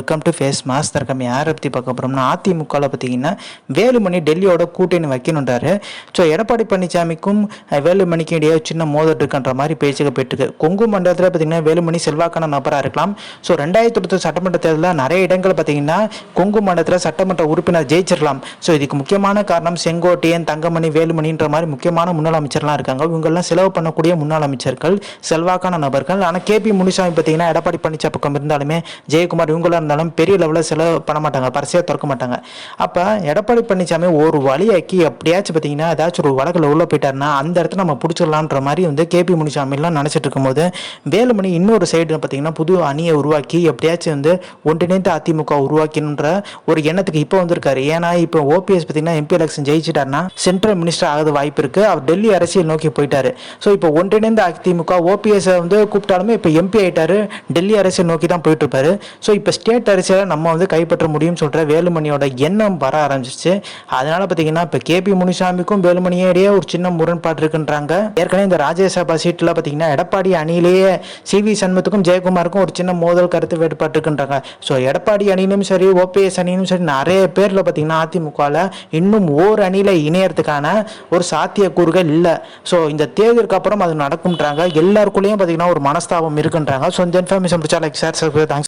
Welcome to face mass தர்க்கம் யாரை பற்றி பார்க்க போகிறோம்னா அதிமுகவில் பார்த்தீங்கன்னா வேலுமணி டெல்லியோட கூட்டணி வைக்கணுன்றாரு ஸோ எடப்பாடி பழனிசாமிக்கும் வேலுமணிக்கும் இடையே சின்ன மோதல் இருக்குன்ற மாதிரி பேச்சுகள் போயிட்டுருக்கு. கொங்கு மண்டலத்தில் பார்த்தீங்கன்னா வேலுமணி செல்வாக்கான நபராக இருக்கலாம். ஸோ ரெண்டாயிரத்தி இருபத்தி சட்டமன்ற தேர்தலில் நிறைய இடங்கள் பார்த்தீங்கன்னா கொங்கு மண்டலத்தில் சட்டமன்ற உறுப்பினர் ஜெயிச்சிடலாம் ஸோ இதுக்கு முக்கியமான காரணம் செங்கோட்டையன் தங்கமணி வேலுமணின்ற மாதிரி முக்கியமான முன்னாள் அமைச்சர்லாம் இருக்காங்க. இவங்கெல்லாம் செலவு பண்ணக்கூடிய முன்னாள் அமைச்சர்கள் செல்வாக்கான நபர்கள். ஆனால் கேபி முனிசாமி பார்த்தீங்கன்னா எடப்பாடி பழனிசாமி பக்கம் இருந்தாலுமே ஜெயக்குமார் இவங்களாம் இருந்தாலும் பெரிய லெவலில் செலவு பண்ண மாட்டாங்க பரிசையாக திறக்க மாட்டாங்க. அப்போ எடப்பாடி பழனிசாமி ஒரு வழியாக்கி எப்படியாச்சும் பார்த்தீங்கன்னா ஏதாச்சும் ஒரு வழக்கில் உள்ளே போயிட்டாருன்னா அந்த இடத்துல நம்ம பிடிச்சிடலான்ற மாதிரி வந்து கேபி முனிசாமிலாம் நினச்சிட்டு இருக்கும்போது வேலுமணி இன்னொரு சைடு பார்த்தீங்கன்னா புது அணியை உருவாக்கி எப்படியாச்சும் வந்து ஒன்றிணைந்து அதிமுக உருவாக்கின்ற ஒரு எண்ணத்துக்கு இப்போ வந்திருக்காரு. ஏன்னா இப்போ ஓபிஎஸ் பார்த்தீங்கன்னா எம்பி எலெக்ஷன் ஜெயிச்சிட்டாருன்னா சென்ட்ரல் மினிஸ்டர் ஆகிறது வாய்ப்பு இருக்குது அவர் டெல்லி அரசியல் நோக்கி போயிட்டாரு. ஸோ இப்போ ஒன்றிணைந்த அதிமுக ஓபிஎஸ் வந்து கூப்பிட்டாலுமே இப்போ எம்பி ஆயிட்டாரு டெல்லி அரசியல் நோக்கி தான் போயிட்டு இருப்பாரு. ஸோ இப்போ ஸ்டேட் அரசியலை நம்ம வந்து கைப்பற்ற முடியும்னு சொல்கிற வேலுமணியோட எண்ணம் வர ஆரம்பிச்சிச்சு அதனால பார்த்தீங்கன்னா இப்போ கேபி முனிசாமிக்கும் வேலுமணியே இடையே ஒரு சின்ன முரண்பாடு இருக்குன்றாங்க. ஏற்கனவே இந்த ராஜ்யசபா சீட்டில் பார்த்தீங்கன்னா எடப்பாடி அணியிலேயே சி வி சண்முகத்துக்கும் ஜெயக்குமாருக்கும் ஒரு சின்ன மோதல் கருத்து வேறுபாடு இருக்குன்றாங்க. ஸோ எடப்பாடி அணியிலும் சரி ஓபிஎஸ் அணியிலும் சரி நிறைய பேரில் பார்த்தீங்கன்னா அதிமுகவில் இன்னும் ஓர் அணியில் இணையறதுக்கான ஒரு சாத்தியக்கூறுகள் இல்லை. ஸோ இந்த தேர்தலுக்கு அப்புறம் அது நடக்கும்ன்றாங்க. எல்லாருக்குள்ளேயும் பார்த்தீங்கன்னா ஒரு மனஸ்தாபம் இருக்குன்றாங்க. ஸோ இந்த இன்ஃபர்மேஷன் பிடிச்சா லைக் சார் சார் தேங்க்ஸ்